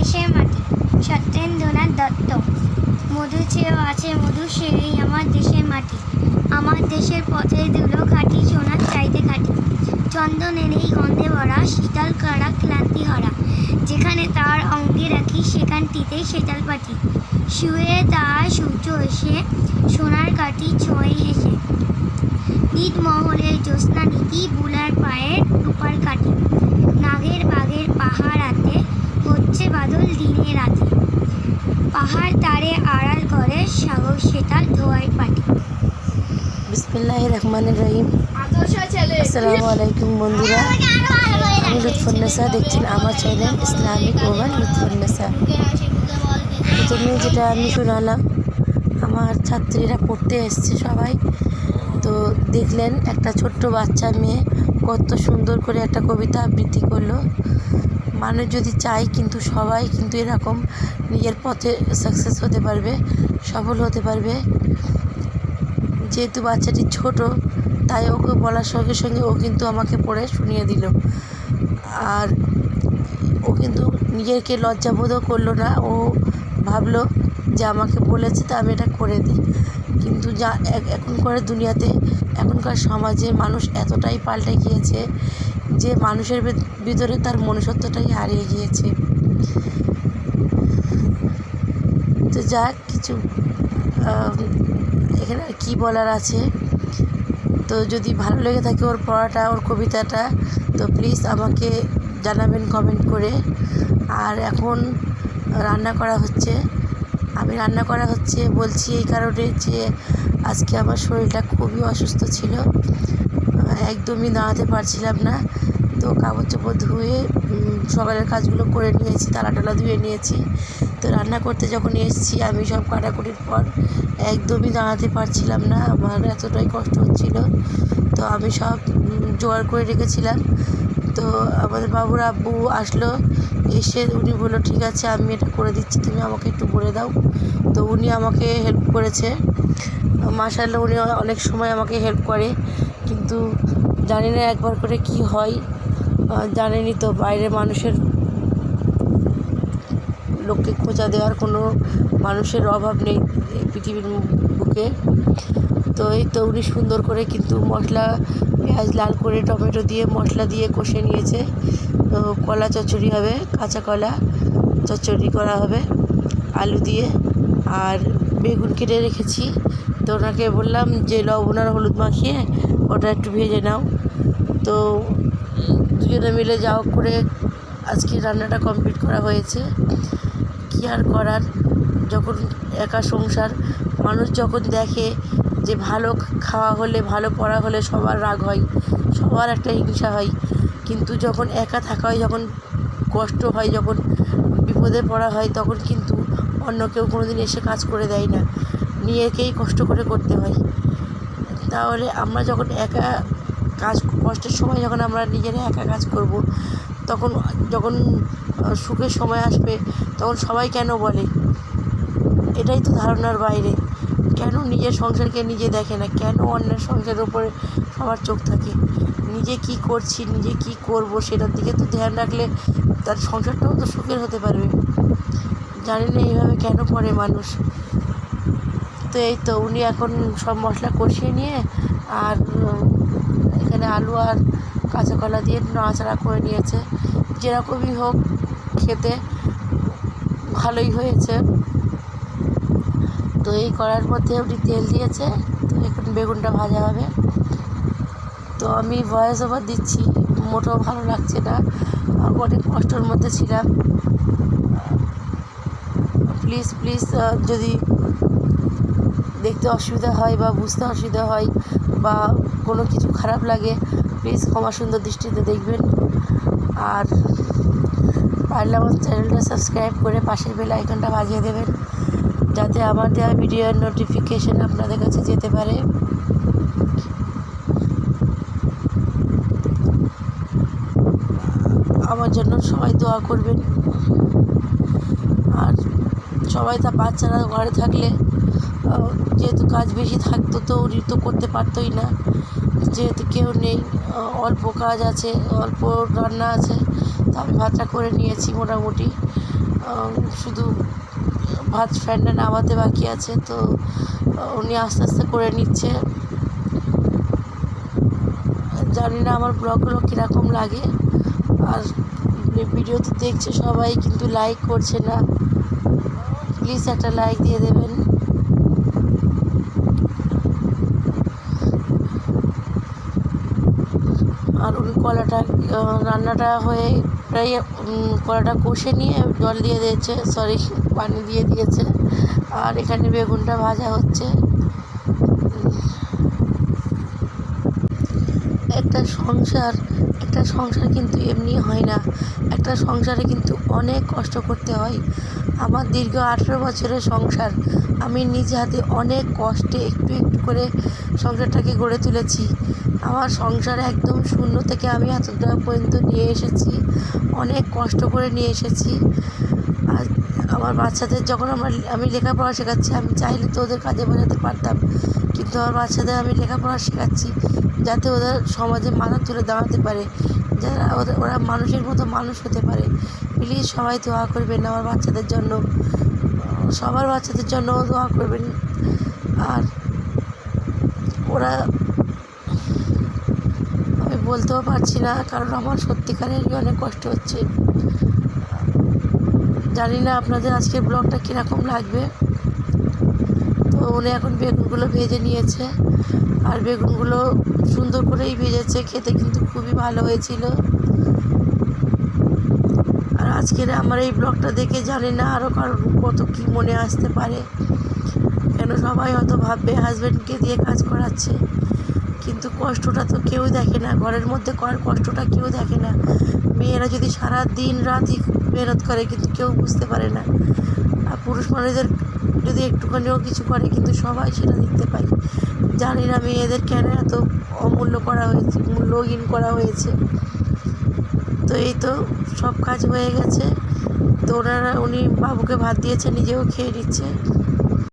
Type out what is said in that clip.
দেশের মাটি, সত্যেন্দ্রনাথ দত্ত। মধু চেয়েও আছে মধু সেই আমার দেশের মাটি। আমার দেশের পথে ধুলো খাটি সোনার চাইতে খাটি চন্দনের এই গন্ধে ভরা শীতল করা ক্লান্তি হরা। যেখানে তার অঙ্গে রাখি সেখানটিতেই শীতল পাটি। শুয়ে তার সূর্য এসে সোনার কাঠি ছোঁয়ে হেসে। নিত মহলের জ্যোৎস্না নীতি বুলার পায়ের রূপার কাঠি পাহাড় তারে আড়াল করে সাগর সেতাল ধোয়াই পাটি। বিসমিল্লাহ রহমানের রহিম। আসসালামু আলাইকুম বন্ধুরা। আমি লুৎফুন্নেসা দেখছেন আমার চ্যানেল ইসলামিক ওভার লুৎফুন্নেসা। প্রথমে যেটা আমি শোনালাম আমার ছাত্রীরা পড়তে এসছে সবাই। তো দেখলেন একটা ছোট্ট বাচ্চা মেয়ে কত সুন্দর করে একটা কবিতা আবৃত্তি করল। মানুষ যদি চায় কিন্তু সবাই কিন্তু এরকম নিজের পথে সাকসেস হতে পারবে, সফল হতে পারবে। যেহেতু বাচ্চাটি ছোট, তাই ওকে বলার সঙ্গে সঙ্গে ও কিন্তু আমাকে পড়ে শুনিয়ে দিল। আর ও কিন্তু নিজেকে লজ্জাবোধও করল না। ও ভাবলো যে আমাকে বলেছে তা আমি এটা করে দিই। কিন্তু যা এখনকার দুনিয়াতে, এখনকার সমাজে মানুষ এতটাই পাল্টে গিয়েছে যে মানুষের ভেত- ভিতরে তার মনুষ্যত্বটাই হারিয়ে গিয়েছে। তো যা কিছু এখানে আর কী বলার আছে? তো যদি ভালো লেগে থাকে ওর পড়াটা, ওর কবিতাটা, তো প্লিজ আমাকে জানাবেন কমেন্ট করে। আর এখন রান্না করা হচ্ছে। আমি রান্না করা হচ্ছে বলছি এই কারণে যে আজকে আমার শরীরটা খুবই অসুস্থ ছিল। একদমই দাঁড়াতে পারছিলাম না। তো কাপড় চোপড় ধুয়ে সকালের কাজগুলো করে নিয়েছি তালা টালা ধুয়ে নিয়েছি। তো রান্না করতে যখন এসেছি, আমি সব কাটাকুটির পর একদমই দাঁড়াতে পারছিলাম না। আমার এতটাই কষ্ট হচ্ছিল। তো আমি সব জোগাড় করে রেখেছিলাম। তো আমাদের বাবুর আব্বু আসলো, এসে উনি বলল, ঠিক আছে, আমি এটা করে দিচ্ছি, তুমি আমাকে একটু বলে দাও। তো উনি আমাকে হেল্প করেছে। মাসাল্লাহ উনি অনেক সময় আমাকে হেল্প করে। কিন্তু জানি না একবার করে কি হয়। আহ, জানেনই তো বাইরে মানুষের লোককে খোঁজা দেওয়ার কোনো মানুষের অভাব নেই পৃথিবীর বুকে। তো এই তো উনি সুন্দর করে কিন্তু মশলা পেঁয়াজ লাল করে টমেটো দিয়ে মশলা দিয়ে কষে নিয়েছে। তো কলা চচ্চড়ি হবে কাঁচা কলা চচ্চড়ি করা হবে আলু দিয়ে। আর বেগুন কেটে রেখেছি। তো ওনাকে বললাম যে লবণ আর হলুদ মাখিয়ে ওটা একটু ভেজে নাও। তো দুজনে মিলে যাও করে আজকে রান্নাটা কমপ্লিট করা হয়েছে। কী আর করার? যখন একা সংসার, মানুষ যখন দেখে যে ভালো খাওয়া হলে, ভালো পড়া হলে সবার রাগ হয়, সবার একটা হিংসা হয়। কিন্তু যখন একা থাকা হয়, যখন কষ্ট হয়, যখন বিপদে পড়া হয়, তখন কিন্তু অন্য কেউ কোনো দিন এসে কাজ করে দেয় না। নিজেকেই কষ্ট করে করতে হয়। তাহলে আমরা যখন একা কাজ, কষ্টের সময় যখন আমরা নিজেরা একা কাজ করব, তখন যখন সুখের সময় আসবে, তখন সবাই কেন বলে? এটাই তো ধারণার বাইরে। কেন নিজের সংসারকে নিজে দেখে না? কেন অন্যের সংসারের উপরে সবার চোখ থাকে? নিজে কি করছি, নিজে কি করব, সেটার দিকে তো ধ্যান রাখলে তার সংসারটাও তো সুখের হতে পারবে। জানি না এইভাবে কেন করে মানুষ। তো এই তো উনি এখন সব মশলা কষিয়ে নিয়ে আর এখানে আলু আর কাঁচা কলা দিয়ে নাড়াচাড়া করে নিয়েছে। যেরকমই হোক খেতে ভালোই হয়েছে। তো এই কড়ার মধ্যে উনি তেল দিয়েছে, তো এখন বেগুনটা ভাজা হবে। তো আমি ভয়েস ওভার দিচ্ছি, মোটেও ভালো লাগছে না। অনেক কষ্টের মধ্যে ছিলাম। প্লিজ প্লিজ যদি দেখতে অসুবিধা হয় বা বুঝতে অসুবিধা হয় বা কোনো কিছু খারাপ লাগে প্লিজ ক্ষমা সুন্দর দৃষ্টিতে দেখবেন। আর পারলে আমার চ্যানেলটা সাবস্ক্রাইব করে পাশের বেল আইকনটা বাজিয়ে দেবেন, যাতে আমার দেওয়া ভিডিওর নোটিফিকেশন আপনাদের কাছে যেতে পারে। আমার জন্য সবাই দোয়া করবেন। আর সবাই তা বাচ্চারা ঘরে থাকলে যেহেতু কাজ বেশি থাকতো তো উনি তো করতে পারতোই না। যেহেতু কেউ নেই অল্প কাজ আছে, অল্প রান্না আছে, তা আমি ভাতটা করে নিয়েছি মোটামুটি। শুধু ভাত ফ্যানটা নামাতে বাকি আছে, তো উনি আস্তে আস্তে করে নিচ্ছে। জানি না আমার ব্লগগুলো কীরকম লাগে, আর ভিডিও তো দেখছে সবাই, কিন্তু লাইক করছে না। প্লিজ একটা লাইক দিয়ে দেবেন। আর ওই কলাটা রান্নাটা হয়ে প্রায় কলাটা কষে নিয়ে জল দিয়ে দিয়েছে সরি পানি দিয়ে দিয়েছে। আর এখানে বেগুনটা ভাজা হচ্ছে। একটা সংসার একটা সংসার কিন্তু এমনি হয় না। একটা সংসারে কিন্তু অনেক কষ্ট করতে হয়। আমার দীর্ঘ আঠেরো বছরের সংসার, আমি নিজে হাতে অনেক কষ্টে একটু একটু করে সংসারটাকে গড়ে তুলেছি। আমার সংসার একদম শূন্য থেকে আমি এতটা পর্যন্ত নিয়ে এসেছি। অনেক কষ্ট করে নিয়ে এসেছি। আর আমার বাচ্চাদের যখন আমার আমি লেখাপড়া শেখাচ্ছি, আমি চাইলে তো ওদের কাজে বোঝাতে পারতাম, কিন্তু আমার বাচ্চাদের আমি লেখাপড়া শেখাচ্ছি। যাতে ওদের সমাজে মাথা তুলে দাঁড়াতে পারে, যারা ওদের ওরা মানুষের মতো মানুষ হতে পারে। প্লিজ সবাই দোয়া করবেন আমার বাচ্চাদের জন্য। সবার বাচ্চাদের জন্য দোয়া করবেন। আর ওরা, আমি বলতেও পারছি না, কারণ আমার সত্যিকারেরই অনেক কষ্ট হচ্ছে। জানি না আপনাদের আজকের ব্লগটা কীরকম লাগবে। তো উনি এখন বেগুনগুলো ভেজে নিয়েছে। আর বেগুনগুলো সুন্দর করেই ভেজেছে, খেতে কিন্তু খুবই ভালো হয়েছিল। আর আজকের আমার এই ব্লগটা দেখে জানি না আরও কারোর কত কী মনে আসতে পারে, কেন সবাই হয়তো ভাববে হাজব্যান্ডকে দিয়ে কাজ করাচ্ছে। কিন্তু কষ্টটা তো কেউ দেখে না, ঘরের মধ্যে করার কষ্টটা কেউ দেখে না। মেয়েরা যদি সারা দিন রাতই মেহনত করে, কিন্তু কেউ বুঝতে পারে না। আর পুরুষ মানুষদের যদি একটুখানিও কিছু করে, কিন্তু সবাই সেটা দেখতে পাই জানি না মেয়েদের কেন এত অমূল্য করা হয়েছে লগ ইন করা হয়েছে। তো এই তো সব কাজ হয়ে গেছে। তো ওনারা, উনি বাবুকে ভাত দিয়েছে, নিজেও খেয়ে নিচ্ছে।